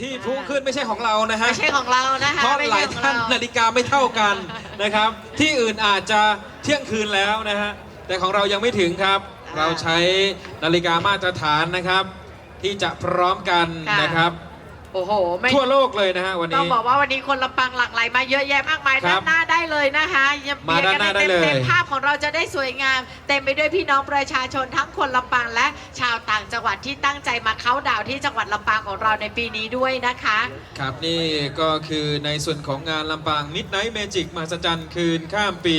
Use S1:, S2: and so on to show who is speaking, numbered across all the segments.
S1: ที่พุ่งขึ้นไม่ใช่ของเรานะฮะ
S2: ไม่ใช่ของเรานะคะ
S1: เพราะ
S2: ไม่
S1: ห
S2: ใช่
S1: ลาย
S2: ของ
S1: ท่าน
S2: เร
S1: นาฬิกาไม่เท่ากันนะครับ ที่อื่นอาจจะเที่ยงคืนแล้วนะฮะแต่ของเรายังไม่ถึงครับ เราใช้นาฬิกามาตรฐานนะครับ ที่จะพร้อมกันนะครับ
S2: โอ้โหไม่
S1: ทั่วโลกเลยนะฮะวัน
S2: ต้อง
S1: นี้
S2: บอกว่าวันนี้คนลำปางหลั่งไหลมาเยอะแยะมากมาย
S1: ครั
S2: ด้า
S1: บ
S2: นหน้าได้เลยนะคะอย่
S1: มาด้านหน้าได้เลย
S2: ต็มๆภาพของเราจะได้สวยงาม เต็มไปด้วยพี่น้องประชาชนทั้งคนลำปางและชาวต่า งจังหวัดที่ตั้งใจมาเข้าดาวที่จังหวัดลำปางของเราในปีนี้ด้วยนะคะ
S1: ครับนี่ก็คือในส่วนของงานลำปาง Midnight Magic มหัศจรรย์คืนข้ามปี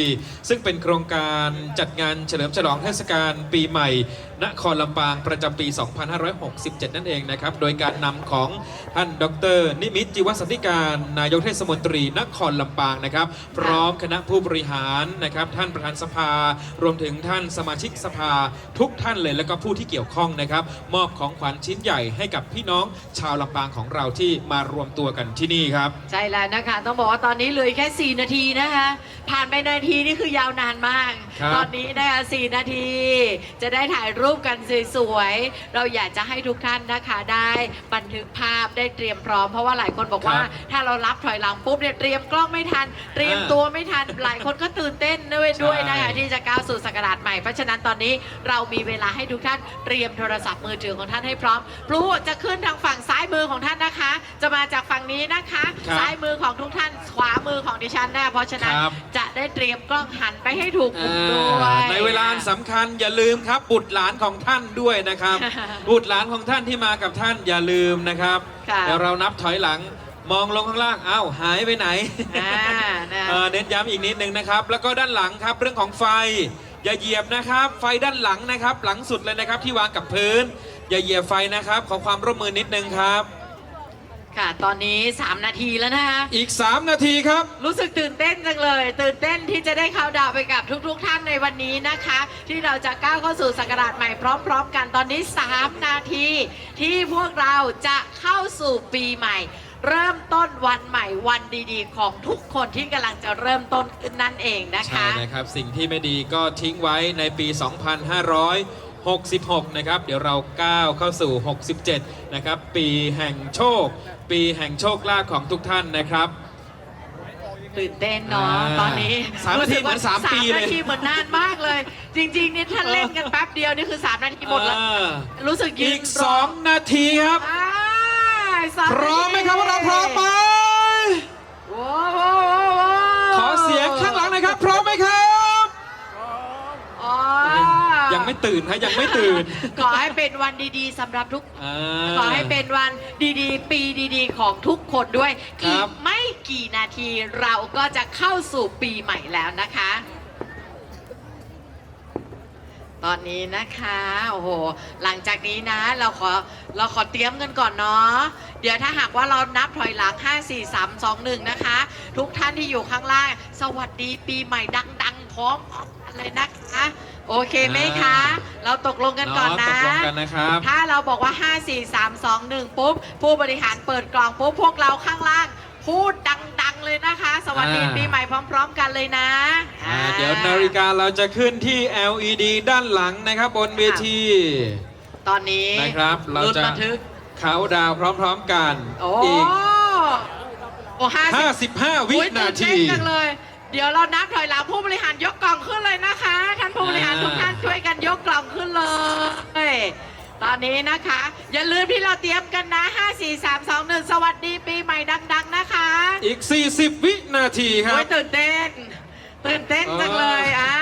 S1: ซึ่งเป็นโครงการจัดงานเฉลิมฉลองเทศกาลปีใหม่ นครลำปางประจำปี 2567 นั่นเองนะครับ โดยการนำของท่านดร นิมิตจิวสันติการนายกเทศมนตรีนครลำปางนะครับ พร้อมคณะผู้บริหารนะครับ ท่านประธานสภารวมถึงท่านสมาชิกสภาทุกท่านเลยแล้วก็ผู้ที่เกี่ยวข้องนะครับมอบของขวัญชิ้นใหญ่ให้กับพี่น้องชาวลำปางของเราที่มารวมตัวกันที่นี่ครับ
S2: ใช่แล้วนะคะ ต้องบอกว่าตอนนี้เหลือแค่ 4 นาทีนะคะ ผ่านไปนาทีนี่คือยาวนานมาก ตอนนี้นะคะ4นาที จะได้ถ่ายรูปกันสวยๆ เราอยากจะให้ทุกท่านนะคะได้บันทึกภาพได้เตรียมพร้อมเพราะว่าหลายคนบอกว่า
S1: ครับ
S2: ถ้าเรารับถอยหลังปุ๊บเนี่ยเตรียมกล้องไม่ทัน เตรียม
S1: อ่า
S2: ตัวไม่ทัน หลายคนก็ตื่นเต้นด้วยด้วยนะคะ
S1: ใช่
S2: ที่จะก้าวสู่ศักราชใหม่ เพราะฉะนั้นตอนนี้เรามีเวลาให้ทุกท่านเตรียมโทรศัพท์มือถือของท่านให้พร้อมพลุจะขึ้นทางฝั่งซ้ายมือของท่านนะคะ จะมาจากฝั่งนี้นะคะ
S1: ครับ
S2: ซ้ายมือของทุกท่านขวามือของดิฉันนะเพราะฉะนั้น
S1: ครับ
S2: จะ ได้เตรียมกล้องหันไปให้ถูกมุมด้ว
S1: อ่ายในเวลาอันสำคัญอย่าลืมครับ บุตรหลานของท่านด้วยนะครับ บุตรหลานของท่านที่มากับท่านอย่าลืมนะครับ
S2: ค่ะ
S1: เดี๋ยวเรานับถอยหลังมองลงข้างล่างอ้าวหายไปไหน
S2: อ่านะ
S1: เอ่อเน้นย้ำอีกนิดนึงนะครับ แล้วก็ด้านหลังครับเรื่องของไฟ อย่าเหยียบนะครับ ไฟด้านหลังนะครับ หลังสุดเลยนะครับที่วางกับพื้น อย่าเหยียบไฟนะครับ ขอความร่วมมือนิดนึงครับ
S2: ค่ะ ตอนนี้ 3 นาทีแล้วนะคะ
S1: อีก 3 นาทีครับ
S2: รู้สึกตื่นเต้นจังเลย ตื่นเต้นที่จะได้เข้าดาวน์ไปกับทุก ๆ ท่านในวันนี้นะคะ ที่เราจะก้าวเข้าสู่ศักราชใหม่พร้อม ๆ กันตอนนี้ 3 นาที ที่พวกเราจะเข้าสู่ปีใหม่ เริ่มต้นวันใหม่วันดีๆ ของทุกคนที่กำลังจะเริ่มต้นขึ้นนั่นเองนะ
S1: ใช่
S2: คะ
S1: นะครับ สิ่งที่ไม่ดีก็ทิ้งไว้ในปี 2566 นะครับ เดี๋ยวเราก้าวเข้าสู่ 67 นะครับ ปีแห่งโชค ปีแห่งโชคลาภของทุกท่านนะครับ
S2: ตื่นเต้นเนาะ
S1: อ่า
S2: ตอนนี้
S1: สามนาทีเหมือนสามปีเลย
S2: นาทีเหมือนนานมากเลย จริงๆนี่ท่านเล่นกันแป๊บเดียวนี่คือ3นาทีหมดแล้ว
S1: อ่า
S2: รู้สึกยื
S1: อี
S2: น
S1: ก
S2: รอ
S1: 2นาทีครับ
S2: อ่าสา
S1: พร้อมไหมครับว่าเราพร้อมไหม
S2: โว้โว้โว้โว้
S1: ขอเสียงข้างหลังหน่อยครับ พร้อมไหมครับ
S2: อ๋อ
S1: ยังไม่ ตื่นครับยังไม่ตื่น
S2: ขอให้เป็นวันดีๆสำหรับทุก
S1: อ่า
S2: ขอให้เป็นวันดีๆ ปีดีๆ ของทุกคนด้วย
S1: ครั
S2: อี
S1: บ
S2: กไม่กี่นาทีเราก็จะเข้าสู่ปีใหม่แล้วนะคะ ตอนนี้นะคะโอ้โหหลังจากนี้นะ เราขอเราขอเตรียมกันก่อนเนาะเดี๋ยวถ้าหากว่าเรานับถอยหลัง 5 4 3 2 1 นะคะ ทุกท่านที่อยู่ข้างล่าง สวัสดีปีใหม่ดัง ๆ พร้อมกัน เลยนะคะ โอเคไหมคะ เราตกลงกันก่อน
S1: เนาะ
S2: นะ
S1: ตกลงกันนะครับ
S2: ถ้าเราบอกว่า 5 4 3 2 1 ปุ๊บ ผู้บริหารเปิดกล่องปุ๊บ พวกเราข้างล่าง พูดดังๆเลยนะคะ สวัสดี
S1: อ่า
S2: ปีใหม่พร้อม ๆ กันเลยนะ
S1: อ่า
S2: อ่า
S1: เดี๋ยวนาฬิกาเราจะขึ้นที่ LED ด้านหลังนะครับบนเวที
S2: ตอนนี้
S1: นะครับเรา
S2: ลุ้น
S1: จะ
S2: บันทึก
S1: เขาน์ดาวน์พร้อม ๆ กัน
S2: โอ้
S1: อีก
S2: โอ้ห้าสิบ
S1: 55 วิ
S2: อุ๊ย
S1: นา
S2: ตื่
S1: ที
S2: เต้จังเลย เดี๋ยวเรานับถอยหลังผู้บริหารยกกล่องขึ้นเลยนะคะท่านผู้บริหาร
S1: อ่า
S2: ทุกท่านช่วยกันยกกล่องขึ้นเลย ตอนนี้นะคะ อย่าลืมที่เราเตรียมกันนะ 5 4 3 2 1 สวัสดีปีใหม่ดัง ๆ นะคะ
S1: อีก 40 วินาทีครั
S2: โอ้
S1: บ
S2: ยตื่นเต้น ตื่นเต้น
S1: เออ
S2: จังเลยอ่า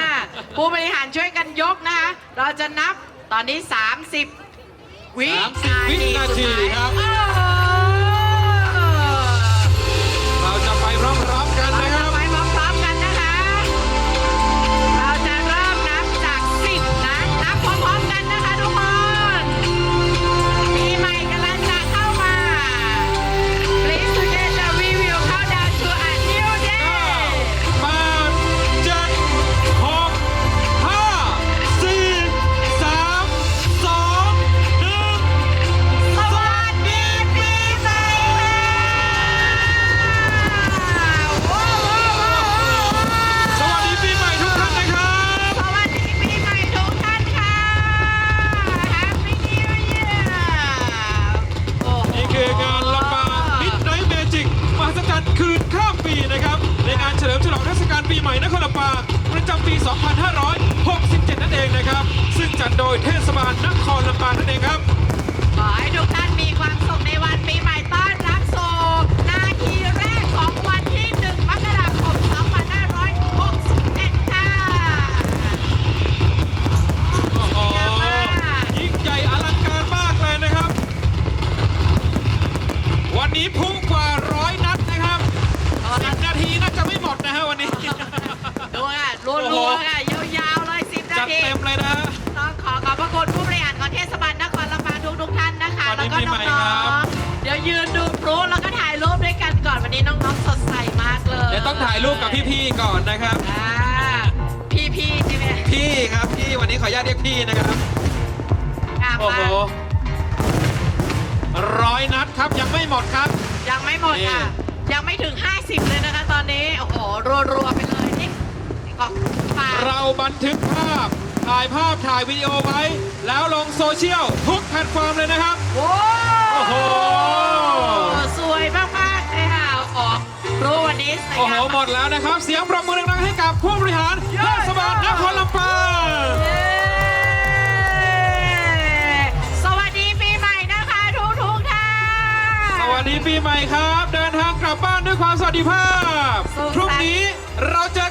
S2: ผู้บริหารช่วยกันยกนะคะ เราจะนับตอนนี้ 30 วิ
S1: 30วินาทีครับ
S2: โอ้โห
S1: เรา ยเทศบาลนครลำปางนั่นเองครับ
S2: ขอให้ทุกท่านมีความสุขในวันปีใหม่ต้อนรับสู่นาทีแรกของวันที่ 1 มกราคม 2561 ค่ะ
S1: โอ้โห
S2: ยิ่
S1: งใหญ่อลังการมากเลยนะครับ วันนี้พุ่ง
S2: แล้ว
S1: ดี
S2: ก็
S1: ปีใหม่
S2: น้อ
S1: ครั
S2: ง
S1: บ
S2: ๆเดี๋ยวยืนดูพลุแล้วก็ถ่ายรูปด้วยกันก่อนวันนี้น้องๆสดใสมากเลย
S1: เดี๋ยวต้องถ่ายรูปกับพี่ๆก่อนนะครับ
S2: อ่าพี่ๆใช่ไหม
S1: พี่ครับพี่วันนี้ขออนุญาตเรียกพี่นะครับ
S2: อะ
S1: โอ้
S2: มา
S1: โหร้อยนัดครับยังไม่หมดครับ
S2: ยังไม่หมดค่ะ ยังไม่ถึง 50 เลยนะคะตอนนี้ โอ้โห รัวๆไปเลยนี่ขอบฝาก
S1: เราบันทึกภาพ ถ่ายภาพถ่ายวิดีโอไว้ แล้วลงโซเชียลทุกแพลตฟอร์มเลยนะครับ
S2: โอ้
S1: โอ้โห
S2: สวยมากๆเลยค่ะ ออกรู้วันนี้สวย
S1: โอ้โห
S2: งาม
S1: หมดแล้วนะครับ เสียงปรบมือดังๆให้กับผู้บริหารเทศบาลนครลำปาง
S2: เย้สวัสดีปีใหม่นะคะ ทุกทุกๆท่าน
S1: สวัสดีปีใหม่ครับ เดินทางกลับบ้านด้วยความสวัสดิภาพ
S2: สุขสันต์
S1: พรุ่งนี้เราเจอกันนะครับ
S2: อ่